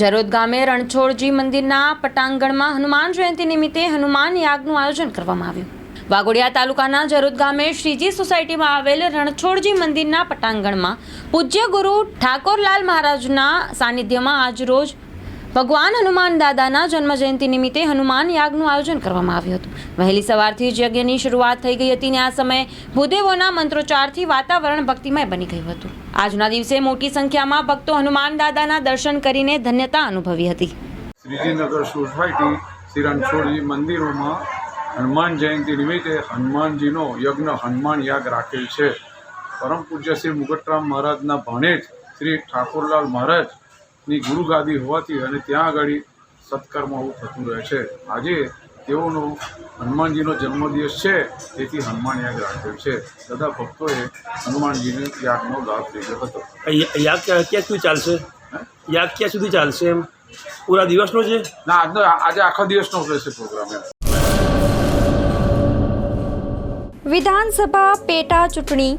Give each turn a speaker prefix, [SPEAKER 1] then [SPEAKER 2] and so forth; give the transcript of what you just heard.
[SPEAKER 1] જરોદ ગામે રણછોડજી મંદિરના પટાંગણમાં હનુમાન જયંતિ નિમિત્તે હનુમાન યાગનું આયોજન કરવામાં આવ્યું. વાઘોડિયા તાલુકાના જરોદ ગામે શ્રીજી સોસાયટીમાં આવેલ રણછોડજી મંદિરના પટાંગણમાં પૂજ્ય ગુરુ ઠાકોરલાલ મહારાજના સાનિધ્યમાં આજરોજ ભગવાન હનુમાન દાદાના જન્મજયંતિ નિમિત્તે હનુમાન યાગનું આયોજન કરવામાં આવ્યું હતું. વહેલી સવારથી જ યજ્ઞની શરૂઆત થઈ ગઈ હતી અને આ સમયે ભૂદેવોના મંત્રોચ્ચારથી વાતાવરણ ભક્તિમય બની ગયું હતું. આજના દિવસે મોટી સંખ્યામાં ભક્તો હનુમાન દાદાના દર્શન કરીને ધન્યતા અનુભવી હતી.
[SPEAKER 2] શ્રીજીનગર સોસાયટી શ્રી રણછોડજી મંદિરોમાં હનુમાન જયંતિ નિમિત્તે હનુમાનજીનો યજ્ઞ હનુમાન યાગ રાખેલ છે. પરમ પૂજ્ય શ્રી મુગટરામ મહારાજના ભણેજ શ્રી ઠાકોરલાલ મહારાજની ગુરુગાદી હોવાથી અને ત્યાં આગળ સત્કર્મ આવું થતું રહે છે. આજે તેઓનો હનુમાનજીનો જન્મદિવસ છે તેથી હનુમાન યાગ રાખ્યો છે. બધા ભક્તોએ હનુમાનજીની યાગનો લાભ લીધો હતો.
[SPEAKER 3] આ યા- યાગ ક્યાં સુધી ચાલશે? યાગ ક્યાં સુધી ચાલશે એમ? પૂરા દિવસનો છે?
[SPEAKER 2] ના આજનો આજે આખા દિવસનો રહેશે પ્રોગ્રામ એમ.
[SPEAKER 4] વિધાનસભા પેટા ચૂંટણી